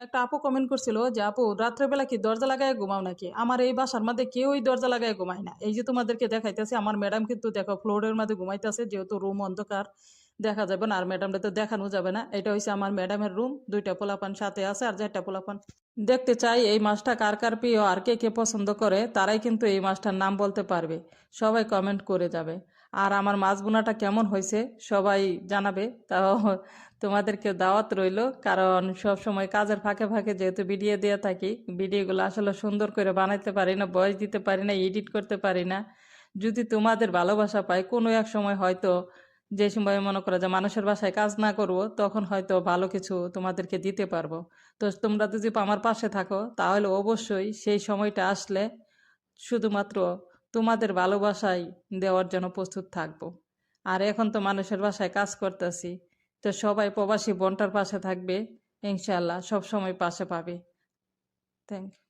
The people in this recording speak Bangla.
একটা আপু কমেন্ট করছিল যে, আপু, রাত্রেবেলা কি দরজা লাগায় ঘুমাও নাকি? আমার এই বাসার মধ্যে কেউই দরজা লাগায় ঘুমায় না। এই যে তোমাদেরকে দেখাইতেছে, আমার ম্যাডাম কিন্তু দেখো ফ্লোরের মধ্যে ঘুমাইতেছে, যেহেতু রুম অন্ধকার, দেখা যাবে না, আর ম্যাডামটা তো দেখানো যাবে না। এটা হচ্ছে আমার ম্যাডামের রুম দুইটা পোলাপান সাথে আছে আর চারটা পোলাপান। দেখতে চাই এই মাছটা কার কার প্রিয় আর কে কে পছন্দ করে, তারাই কিন্তু এই মাছটার নাম বলতে পারবে। সবাই কমেন্ট করে যাবে। আর আমার মাছ বোনাটা কেমন হয়েছে সবাই জানাবে। তাও তোমাদেরকে দাওয়াত রইল, কারণ সব সময় কাজের ফাঁকে ফাঁকে যেহেতু ভিডিও দিয়ে থাকি, ভিডিওগুলো আসলে সুন্দর করে বানাইতে পারি না ভয়েস দিতে পারি না এডিট করতে পারি না। যদি তোমাদের ভালোবাসা পাই, কোনো এক সময় হয়তো যে সময় মনে করো যে মানুষের বাসায় কাজ না করব, তখন হয়তো ভালো কিছু তোমাদেরকে দিতে পারব। তো তোমরা যদি আমার পাশে থাকো, তাহলে অবশ্যই সেই সময়টা আসলে শুধুমাত্র তোমাদের ভালোবাসাই দেওয়ার জন্য প্রস্তুত থাকব। আর এখন তো মানুষের বাসায় কাজ করতেছি, তো সবাই প্রবাসী বোনটার পাশে থাকবে ইনশাল্লাহ সব সময় পাশে পাবে থ্যাংক ইউ